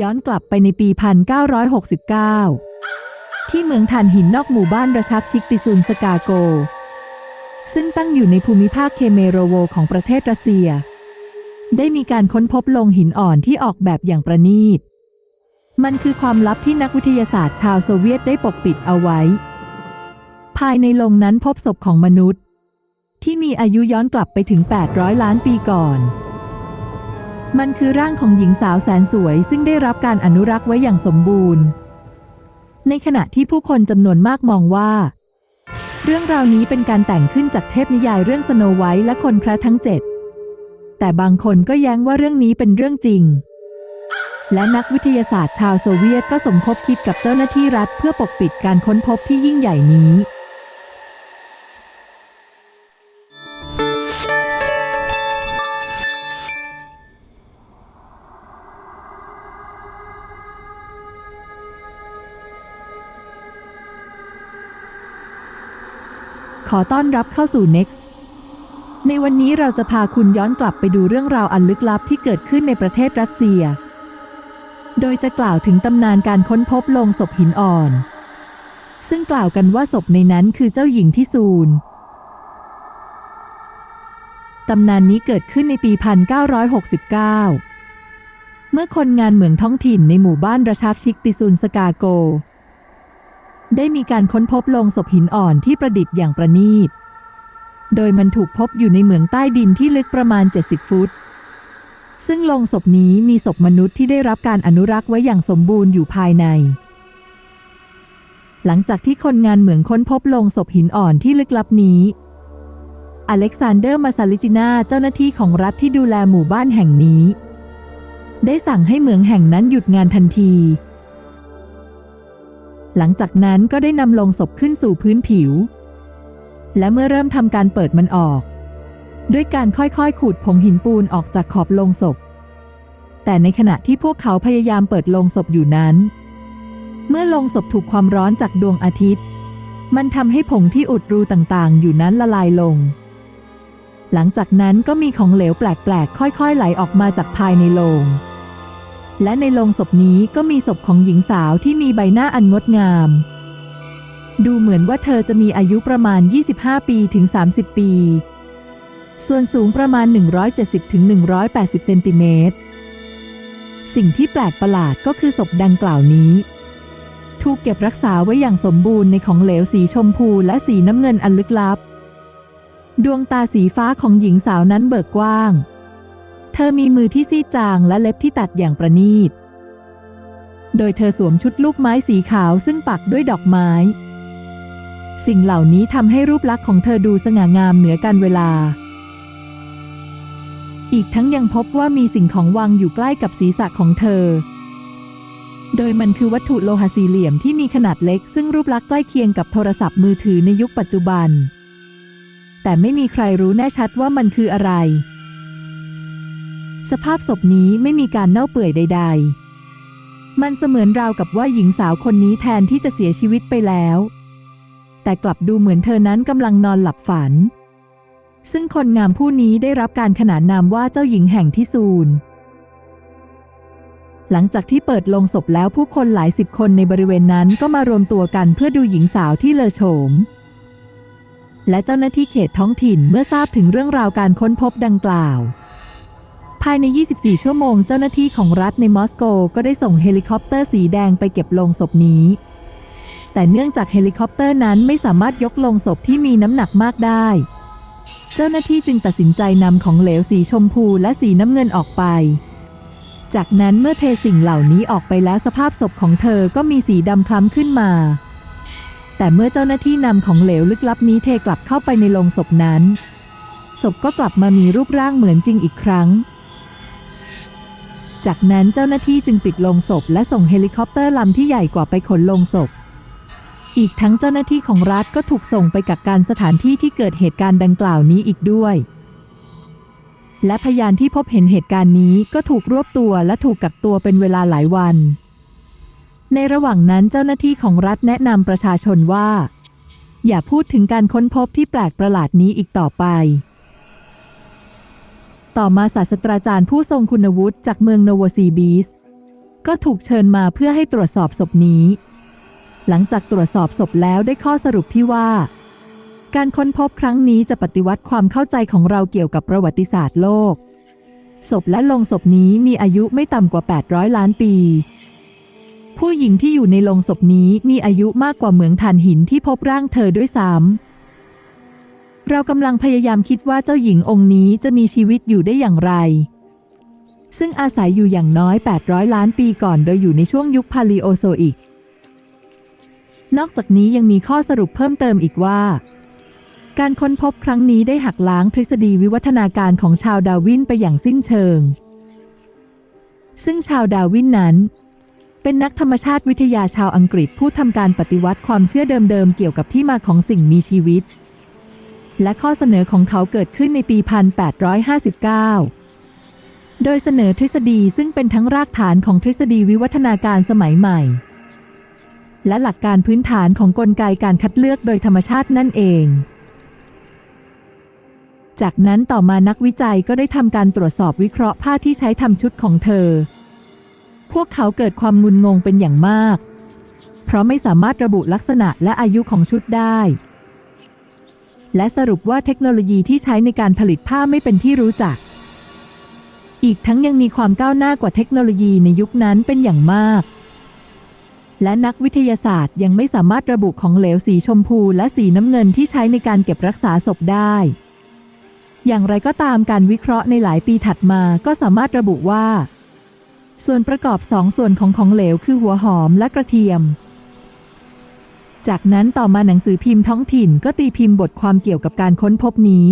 ย้อนกลับไปในปี 1969 ที่เมืองถ่านหินนอกหมู่บ้านราชักชิกติซุนสกาโก ซึ่งตั้งอยู่ในภูมิภาคเคเมโรโวของประเทศรัสเซีย ได้มีการค้นพบโลงหินอ่อนที่ออกแบบอย่างประณีต มันคือความลับที่นักวิทยาศาสตร์ชาวโซเวียตได้ปกปิดเอาไว้ ภายในโลงนั้นพบศพของมนุษย์ ที่มีอายุย้อนกลับไปถึง 800 ล้านปีก่อน มันคือร่างของหญิงสาวแสนสวย ซึ่งได้รับการอนุรักษ์ไว้อย่างสมบูรณ์ ในขณะที่ผู้คนจำนวนมากมองว่า เรื่องราวนี้เป็นการแต่งขึ้นจากเทพนิยายเรื่องสโนไวท์และคนแคระทั้งเจ็ดแต่บางคนก็แย้งว่าเรื่องนี้เป็นเรื่องจริง และนักวิทยาศาสตร์ชาวโซเวียตก็สมคบคิดกับเจ้าหน้าที่รัฐเพื่อปกปิดการค้นพบที่ยิ่งใหญ่นี้ ขอต้อนรับเข้าสู่ Next ในวันนี้เราจะพาคุณย้อนกลับไปดูเรื่องราวอันลึกลับที่เกิดขึ้นในประเทศรัสเซีย โดยจะกล่าวถึงตำนานการค้นพบโลงศพหินอ่อน ซึ่งกล่าวกันว่าศพในนั้นคือเจ้าหญิงที่ซูนตำนานนี้เกิดขึ้นในปี 1969 เมื่อคนงานเหมืองท้องถิ่นในหมู่บ้านราชาชิกติซุนสกาโก ได้มีการค้นพบโลงศพหินอ่อนที่ประดิษฐ์อย่างประณีต โดยมันถูกพบอยู่ในเหมืองใต้ดินที่ลึกประมาณ 70 ฟุต ซึ่งโลงศพนี้มีศพมนุษย์ที่ได้รับการอนุรักษ์ไว้อย่างสมบูรณ์อยู่ภายใน หลังจากที่คนงานเหมืองค้นพบโลงศพหินอ่อนที่ลึกลับนี้ อเล็กซานเดอร์มาซาลิจินาเจ้าหน้าที่ของรัฐที่ดูแลหมู่บ้านแห่งนี้ ได้สั่งให้เหมืองแห่งนั้นหยุดงานทันที หลังจากนั้นก็ได้นำลงศพขึ้นสู่พื้นผิว และเมื่อเริ่มทำการเปิดมันออก ด้วยการค่อยๆขูดผงหินปูนออกจากขอบโลงศพ แต่ในขณะที่พวกเขาพยายามเปิดโลงศพอยู่นั้น เมื่อโลงศพถูกความร้อนจากดวงอาทิตย์ มันทำให้ผงที่อุดรูต่างๆ อยู่นั้นละลายลง หลังจากนั้นก็มีของเหลวแปลกๆ ค่อยๆ ไหลออกมาจากภายในโลง และในโลงศพนี้ก็มีศพของหญิงสาวที่มีใบหน้าอันงดงาม ดูเหมือนว่าเธอจะมีอายุประมาณ 25 ปีถึง 30 ปี ส่วนสูงประมาณ 170ถึง180 เซนติเมตร สิ่งที่แปลกประหลาดก็คือศพดังกล่าวนี้ ถูกเก็บรักษาไว้อย่างสมบูรณ์ในของเหลวสีชมพูและสีน้ำเงินอันลึกลับ ดวงตาสีฟ้าของหญิงสาวนั้นเบิกกว้าง เธอมีมือที่ซีดจางและเล็บที่ตัดอย่างประณีต โดยเธอสวมชุดลูกไม้สีขาวซึ่งปักด้วยดอกไม้ สิ่งเหล่านี้ทำให้รูปลักษณ์ของเธอดูสง่างามเหนือการเวลา อีกทั้งยังพบว่ามีสิ่งของวางอยู่ใกล้กับศีรษะของเธอ โดยมันคือวัตถุโลหะสี่เหลี่ยมที่มีขนาดเล็ก ซึ่งรูปลักษณ์ใกล้เคียงกับโทรศัพท์มือถือในยุคปัจจุบัน แต่ไม่มีใครรู้แน่ชัดว่ามันคืออะไร สภาพศพนี้ไม่มีการเน่าเปื่อยใด ๆ มันเสมือนราวกับว่าหญิงสาวคนนี้แทนที่จะเสียชีวิตไปแล้ว แต่กลับดูเหมือนเธอนั้นกำลังนอนหลับฝัน ซึ่งคนงามผู้นี้ได้รับการขนานนามว่าเจ้าหญิงแห่งที่ซูนหลังจากที่เปิดลงศพแล้วผู้คนหลายสิบคนในบริเวณนั้นก็มารวมตัวกันเพื่อดูหญิงสาวที่เลอโฉม และเจ้าหน้าที่เขตท้องถิ่นเมื่อทราบถึงเรื่องราวการค้นพบดังกล่าว ภายใน 24 ชั่วโมงเจ้าหน้าที่ของรัฐในมอสโกก็ได้ส่งเฮลิคอปเตอร์สีแดงไปเก็บโลงศพนี้ แต่เนื่องจากเฮลิคอปเตอร์นั้นไม่สามารถยกโลงศพที่มีน้ำหนักมากได้ เจ้าหน้าที่จึงตัดสินใจนำของเหลวสีชมพูและสีน้ำเงินออกไป จากนั้นเมื่อเทสิ่งเหล่านี้ออกไปแล้วสภาพศพของเธอก็มีสีดำคล้ำขึ้นมา แต่เมื่อเจ้าหน้าที่นำของเหลวลึกลับนี้เทกลับเข้าไปในโลงศพนั้น ศพก็กลับมามีรูปร่างเหมือนจริงอีกครั้ง จากนั้นเจ้าหน้าที่จึงปิดโลงศพ และส่งเฮลิคอปเตอร์ลำที่ใหญ่กว่าไปขนโลงศพ อีกทั้งเจ้าหน้าที่ของรัฐก็ถูกส่งไปกักกันสถานที่ที่เกิดเหตุการณ์ดังกล่าวนี้อีกด้วย และพยานที่พบเห็นเหตุการณ์นี้ก็ถูกรวบตัวและถูกกักตัวเป็นเวลาหลายวัน ในระหว่างนั้นเจ้าหน้าที่ของรัฐแนะนำประชาชนว่า อย่าพูดถึงการค้นพบที่แปลกประหลาดนี้อีกต่อไป ต่อมาศาสตราจารย์ผู้ทรงคุณวุฒิจากเมืองโนโวซีบีส ก็ถูกเชิญมาเพื่อให้ตรวจสอบศพนี้ หลังจากตรวจสอบศพแล้วได้ข้อสรุปที่ว่า การค้นพบครั้งนี้จะปฏิวัติความเข้าใจของเราเกี่ยวกับประวัติศาสตร์โลก ศพและลงศพนี้มีอายุไม่ต่ำกว่า 800 ล้านปี ผู้หญิงที่อยู่ในลงศพนี้มีอายุมากกว่าเหมืองถ่านหินที่พบร่างเธอด้วยซ้ำ เรากำลังพยายามคิดว่าเจ้าหญิงองค์นี้จะมีชีวิตอยู่ได้อย่างไร ซึ่งอาศัยอยู่อย่างน้อย 800 ล้านปีก่อนโดยอยู่ในช่วงยุคพาลีโอโซอิก นอกจากนี้ยังมีข้อสรุปเพิ่มเติมอีกว่า การค้นพบครั้งนี้ได้หักล้างทฤษฎีวิวัฒนาการของชาวดาวินไปอย่างสิ้นเชิง ซึ่งชาวดาวินนั้น เป็นนักธรรมชาติวิทยาชาวอังกฤษผู้ทำการปฏิวัติความเชื่อเดิมๆเกี่ยวกับที่มาของสิ่งมีชีวิต และข้อเสนอของเขาเกิดขึ้นในปี 1859 โดยเสนอทฤษฎีซึ่งเป็นทั้งรากฐานของทฤษฎีวิวัฒนาการสมัยใหม่ และหลักการพื้นฐานของกลไกการคัดเลือกโดยธรรมชาตินั่นเอง จากนั้นต่อมานักวิจัยก็ได้ทำการตรวจสอบวิเคราะห์ผ้าที่ใช้ทำชุดของเธอ พวกเขาเกิดความงุนงงเป็นอย่างมาก เพราะไม่สามารถระบุลักษณะและอายุของชุดได้ และสรุปว่าเทคโนโลยีที่ใช้ในการผลิตผ้าไม่เป็นที่รู้จัก อีกทั้งยังมีความก้าวหน้ากว่าเทคโนโลยีในยุคนั้นเป็นอย่างมาก และนักวิทยาศาสตร์ยังไม่สามารถระบุของเหลวสีชมพูและสีน้ำเงินที่ใช้ในการเก็บรักษาศพได้ อย่างไรก็ตามการวิเคราะห์ในหลายปีถัดมาก็สามารถระบุว่า ส่วนประกอบสองส่วนของของเหลวคือหัวหอมและกระเทียม จากนั้นต่อมาหนังสือพิมพ์ท้องถิ่นก็ตีพิมพ์บทความเกี่ยวกับการค้นพบนี้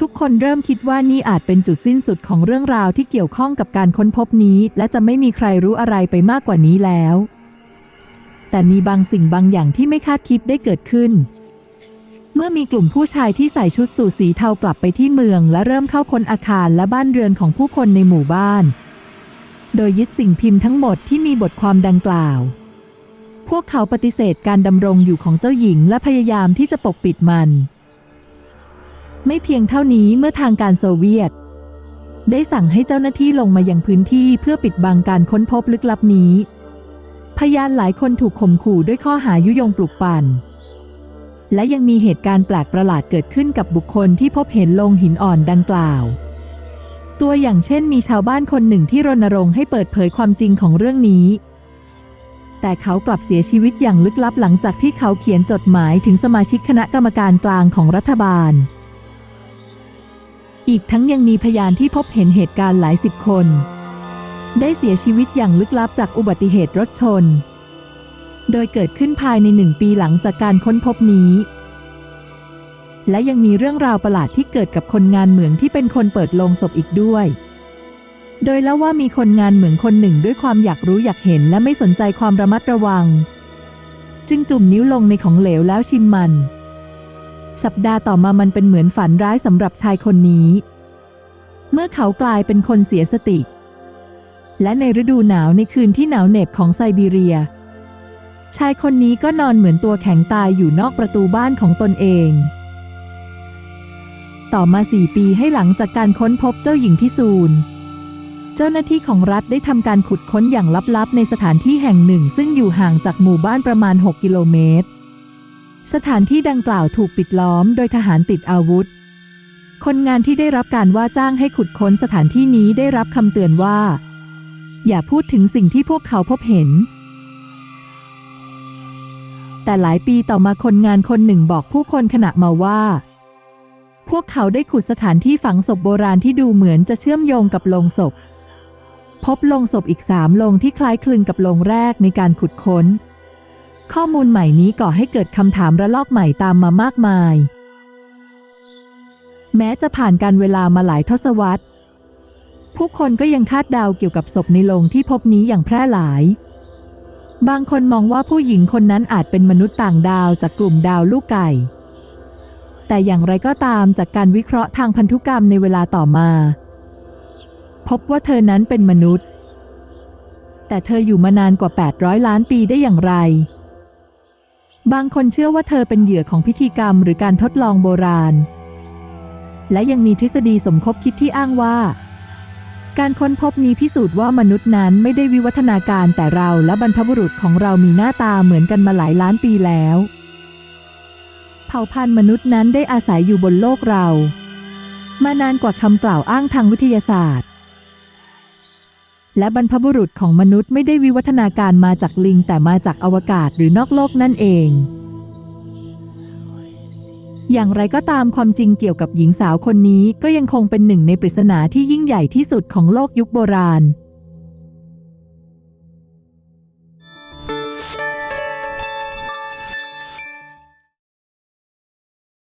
ทุกคนเริ่มคิดว่านี่อาจเป็นจุดสิ้นสุดของเรื่องราวที่เกี่ยวข้องกับการค้นพบนี้ และจะไม่มีใครรู้อะไรไปมากกว่านี้แล้ว แต่มีบางสิ่งบางอย่างที่ไม่คาดคิดได้เกิดขึ้น เมื่อมีกลุ่มผู้ชายที่ใส่ชุดสูทสีเทากลับไปที่เมือง และเริ่มเข้าค้นอาคารและบ้านเรือนของผู้คนในหมู่บ้าน โดยยึดสิ่งพิมพ์ทั้งหมดที่มีบทความดังกล่าว พวกเขาปฏิเสธการดำรงอยู่ของเจ้าหญิงและพยายามที่จะปกปิดมัน ไม่เพียงเท่านี้เมื่อทางการโซเวียต ได้สั่งให้เจ้าหน้าที่ลงมายังพื้นที่เพื่อปิดบังการค้นพบลึกลับนี้ พยานหลายคนถูกข่มขู่ด้วยข้อหายุยงปลุกปั่น และยังมีเหตุการณ์แปลกประหลาดเกิดขึ้นกับบุคคลที่พบเห็นโลงหินอ่อนดังกล่าว ตัวอย่างเช่นมีชาวบ้านคนหนึ่งที่รณรงค์ให้เปิดเผยความจริงของเรื่องนี้ แต่เขากลับเสียชีวิตอย่างลึกลับหลังจากที่เขาเขียนจดหมายถึงสมาชิกคณะกรรมการกลางของรัฐบาล อีกทั้งยังมีพยานที่พบเห็นเหตุการณ์หลายสิบคน ได้เสียชีวิตอย่างลึกลับจากอุบัติเหตุรถชน โดยเกิดขึ้นภายในหนึ่งปีหลังจากการค้นพบนี้ และยังมีเรื่องราวประหลาดที่เกิดกับคนงานเหมืองที่เป็นคนเปิดโลงศพอีกด้วย โดยเล่าว่ามีคนงานเหมืองคนหนึ่งด้วยความอยากรู้อยากเห็นและไม่สนใจความระมัดระวัง จึงจุ่มนิ้วลงในของเหลวแล้วชิมมัน สัปดาห์ต่อมามันเป็นเหมือนฝันร้ายสำหรับชายคนนี้ เมื่อเขากลายเป็นคนเสียสติ และในฤดูหนาวในคืนที่หนาวเหน็บของไซบีเรีย ชายคนนี้ก็นอนเหมือนตัวแข็งตายอยู่นอกประตูบ้านของตนเอง ต่อมาสี่ปีให้หลังจากการค้นพบเจ้าหญิงที่ซูน เจ้าหน้าที่ของรัฐได้ทำการขุดค้นอย่างลับๆ ในสถานที่แห่งหนึ่ง ซึ่งอยู่ห่างจากหมู่บ้านประมาณ 6 กิโลเมตร สถานที่ดังกล่าวถูกปิดล้อมโดยทหารติดอาวุธ คนงานที่ได้รับการว่าจ้างให้ขุดค้นสถานที่นี้ได้รับคำเตือนว่า อย่าพูดถึงสิ่งที่พวกเขาพบเห็น แต่หลายปีต่อมาคนงานคนหนึ่งบอกผู้คนขณะมาว่าพวกเขาได้ขุดสถานที่ฝังศพโบราณที่ดูเหมือนจะเชื่อมโยงกับโลงศพ พบโลงศพอีกสามโลงที่คล้ายคลึงกับโลงแรกในการขุดค้น ข้อมูลใหม่นี้ก่อให้เกิดคำถามระลอกใหม่ตามมามากมาย แม้จะผ่านการเวลามาหลายทศวรรษ ผู้คนก็ยังคาดเดาเกี่ยวกับศพในโลงที่พบนี้อย่างแพร่หลาย บางคนมองว่าผู้หญิงคนนั้นอาจเป็นมนุษย์ต่างดาวจากกลุ่มดาวลูกไก่ แต่อย่างไรก็ตามจากการวิเคราะห์ทางพันธุกรรมในเวลาต่อมา พบว่าเธอนั้นเป็นมนุษย์ แต่เธออยู่มานานกว่า 800 ล้านปีได้อย่างไร บางคนเชื่อว่าเธอเป็นเหยื่อของพิธีกรรมหรือการทดลองโบราณ และยังมีทฤษฎีสมคบคิดที่อ้างว่า การค้นพบนี้พิสูจน์ว่ามนุษย์นั้นไม่ได้วิวัฒนาการแต่เราและบรรพบุรุษของเรามีหน้าตาเหมือนกันมาหลายล้านปีแล้ว เผ่าพันธุ์มนุษย์นั้นได้อาศัยอยู่บนโลกเรามานานกว่าคำกล่าวอ้างทางวิทยาศาสตร์ และบรรพบุรุษของมนุษย์ไม่ได้วิวัฒนาการมาจากลิงแต่มาจากอวกาศหรือนอกโลกนั่นเอง อย่างไรก็ตามความจริงเกี่ยวกับหญิงสาวคนนี้ก็ยังคงเป็นหนึ่งในปริศนาที่ยิ่งใหญ่ที่สุดของโลกยุคโบราณ